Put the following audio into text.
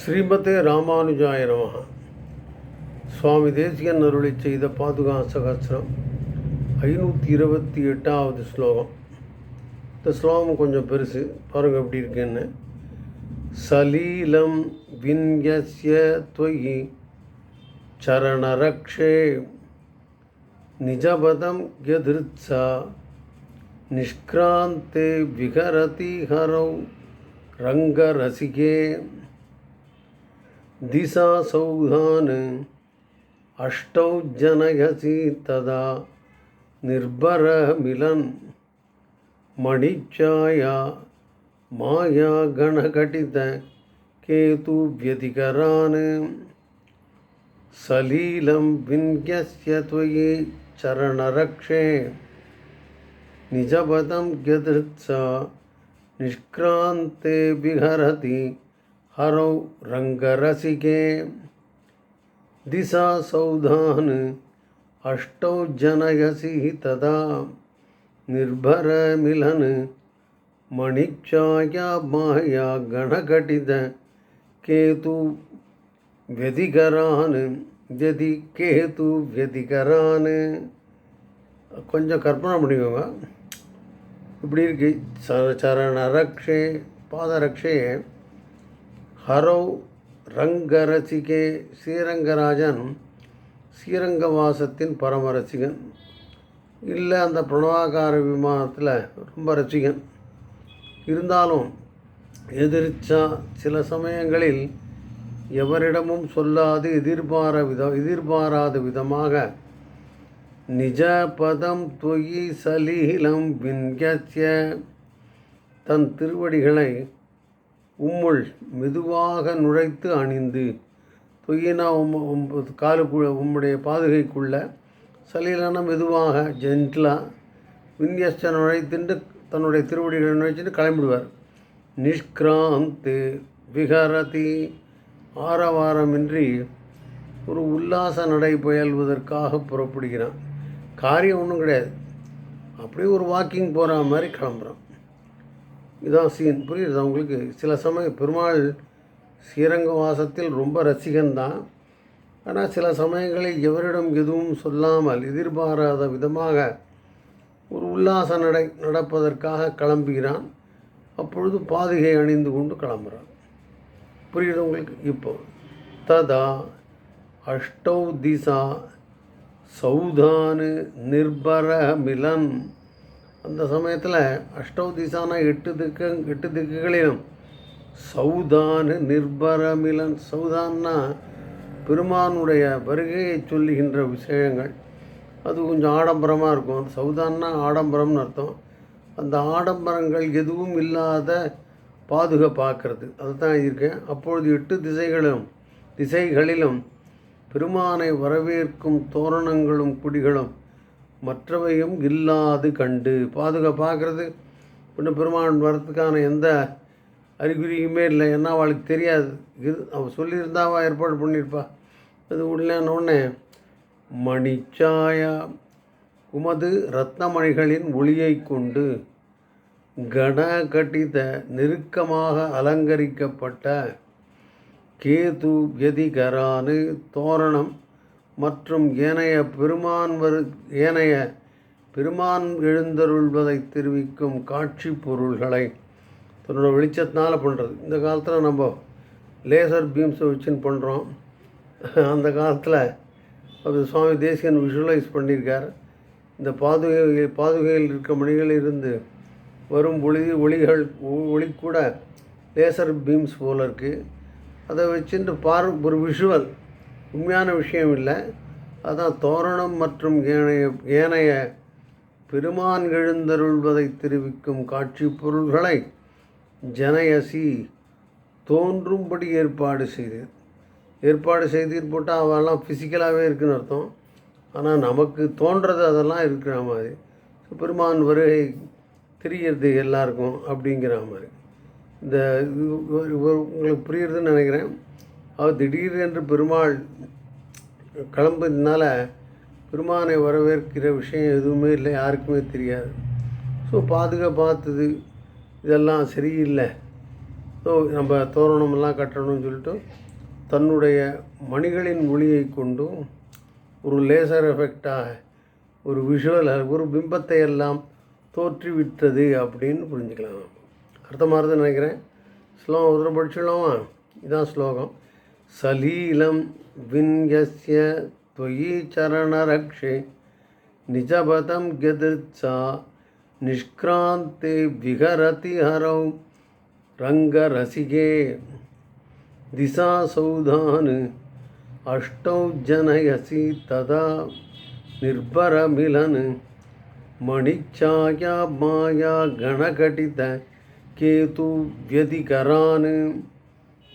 ஸ்ரீமதே ராமானுஜாய நமக சுவாமி தேசியன் அருளை செய்த பாதுகா சகசிரம் ஐநூற்றி இருபத்தி எட்டாவது ஸ்லோகம். இந்த ஸ்லோகம் கொஞ்சம் பெருசு பாருங்க எப்படி இருக்குன்னு. சலீலம் வின்யஸ்ய தொயி சரணரக்ஷே நிஜபதம் எதிர்த்தா நிஷ்கிராந்தே விகரதி ஹரௌ ரங்கரசிகே. दिशा सौधान् अष्टौ जनयसि तदा निर्भरमिलन् मणिच्छाया माया गणघटित केतुव्यतिकरान् सलीलं विन्यस्य त्वयि चरणरक्षे। निजपदं यदृत्सा निष्क्रान्ते विहरति हरौ रङ्गरसिके दिशा सौधान् अष्टौ जनयसि तदा। निर्भरमिलन् मणिक्षाया माया गणघटितकेतु व्यधिकरान्, व्यधि केतु व्यधिकरान्। கொஞ்சம் கற்பனை பண்ணிக்கோங்க. இப்படி இருக்கு. ச பாதரக்ஷே. ஹரௌ ரங்கரசிகே ஸ்ரீரங்கராஜன் ஸ்ரீரங்கவாசத்தின் பரம ரசிகன். இல்லை அந்த பிரணவாகார விமானத்தில் ரொம்ப ரசிகன். இருந்தாலும் எதிர்ச்சா சில சமயங்களில் எவரிடமும் சொல்லாது எதிர்பார வித எதிர்பாராத விதமாக நிஜ பதம் தொயி சலீலம் வின்யஸ்ய தன் திருவடிகளை உம்முள் மெதுவாக நுழைத்து அணிந்து தொய்யினா உம் உம் காலுக்குள்ள உம்முடைய பாதுகைக்குள்ள சலீலான மெதுவாக ஜென்டிலாக வின்யஸ்ட நுழைத்துண்டு தன்னுடைய திருவடிகளை நுழைச்சிட்டு கிளம்பிடுவார். நிஷ்கிராந்து விகரதி ஆரவாரமின்றி ஒரு உல்லாச நடை புயல்வதற்காக புறப்படுகிறான். காரியம் ஒன்றும் கிடையாது. அப்படியே ஒரு வாக்கிங் போகிற மாதிரி கிளம்புறான். இதான் சீன். புரியுது உங்களுக்கு? சில சமயம் பெருமாள் ஸ்ரீரங்க வாசத்தில் ரொம்ப ரசிகன் தான் ஆனால் சில சமயங்களில் எவரிடம் எதுவும் சொல்லாமல் எதிர்பாராத விதமாக ஒரு உல்லாச நடை நடப்பதற்காக கிளம்புகிறான். அப்பொழுது பாதுகை அணிந்து கொண்டு கிளம்புறான். புரியுது உங்களுக்கு? இப்போ ததா அஷ்டௌ திசா சௌதானு நிர்பர மிலன் அந்த சமயத்தில் அஷ்டௌ திசான எட்டு திக்கு எட்டு திக்குகளிலும் சௌதானு நிர்பரமிலன் சௌதான்னா பெருமானுடைய வருகையை சொல்லுகின்ற விஷயங்கள். அது கொஞ்சம் ஆடம்பரமாக இருக்கும். அந்த சௌதான்னா ஆடம்பரம்னு அர்த்தம். அந்த ஆடம்பரங்கள் எதுவும் இல்லாத பாதுகா பார்க்கறது. அதுதான் இருக்கேன் அப்பொழுது எட்டு திசைகளிலும் திசைகளிலும் பெருமானை வரவேற்கும் தோரணங்களும் குடிகளும் மற்றவையும் இல்லாது கண்டு. பாதுகா பார்க்குறது இன்னும் பெருமான் வரத்துக்கான எந்த அறிகுறியுமே இல்லை. என்ன அவளுக்கு தெரியாது. இது அவள் சொல்லியிருந்தாவா ஏற்பாடு பண்ணியிருப்பா. அது உள்ளே மணிச்சாயா உமது ரத்னமணிகளின் ஒளியை கொண்டு கணகட்டித நெருக்கமாக அலங்கரிக்கப்பட்ட கேது வியதிகரானு தோரணம் மற்றும் ஏனைய பெருமான் வரு ஏனைய பெருமான் எழுந்தருள்வதை தெரிவிக்கும் காட்சி பொருள்களை தன்னோட வெளிச்சத்தினால் பண்ணுறது இந்த காலத்தில் நம்ம லேசர் பீம்ஸை வச்சுன்னு பண்ணுறோம் அந்த காலத்தில் அது சுவாமி தேசியன் விஷுவலைஸ் பண்ணியிருக்கார். இந்த பாதுகை பாதுகையில் இருக்க மணிகளில் இருந்து வரும் ஒளி ஒளிகள் ஒளி கூட லேசர் பீம்ஸ் போல் இருக்குது அதை வச்சுட்டு பார் ஒரு விஷுவல் உண்மையான விஷயம் இல்லை. அதான் தோரணம் மற்றும் ஏனைய ஏனைய பெருமான் எழுந்தருள்வதை தெரிவிக்கும் காட்சி பொருள்களை ஜனயசி தோன்றும்படி ஏற்பாடு செய்தீர் ஏற்பாடு செய்தீர் போட்டால் அவெல்லாம் ஃபிசிக்கலாகவே இருக்குன்னு அர்த்தம். ஆனால் நமக்கு தோன்றது அதெல்லாம் இருக்கிற மாதிரி. பெருமான் வருகை தெரியறது எல்லாருக்கும் அப்படிங்கிற மாதிரி. இந்த இது உங்களுக்கு புரியுறதுன்னு நினைக்கிறேன். அவர் திடீரென்று பெருமாள் கிளம்புறதுனால பெருமானை வரவேற்கிற விஷயம் எதுவுமே இல்லை யாருக்குமே தெரியாது. ஸோ பாதுகா பார்த்தது இதெல்லாம் சரியில்லை. ஸோ நம்ம தோரணமெல்லாம் கட்டணும்னு சொல்லிட்டு தன்னுடைய மணிகளின் ஒளியை கொண்டும் ஒரு லேசர் எஃபெக்டாக ஒரு விஷுவல் ஒரு பிம்பத்தை எல்லாம் தோற்றுவிட்டது அப்படின்னு புரிஞ்சுக்கலாம். அர்த்தமாக அர்த்தமாகுதுன்னு நினைக்கிறேன். ஸ்லோகம் ஒரு தடவை இதுதான் ஸ்லோகம். सलीलं विन्यस्य त्वयि चरणरक्षे निजपदं यदृत्सा निष्क्रान्ते विहरति हरौ रङ्गरसिके दिशासौधान् अष्टौ जनयसि तदा निर्भरमिलन् मणिच्छाया माया गणघटितकेतुव्यतिकरान्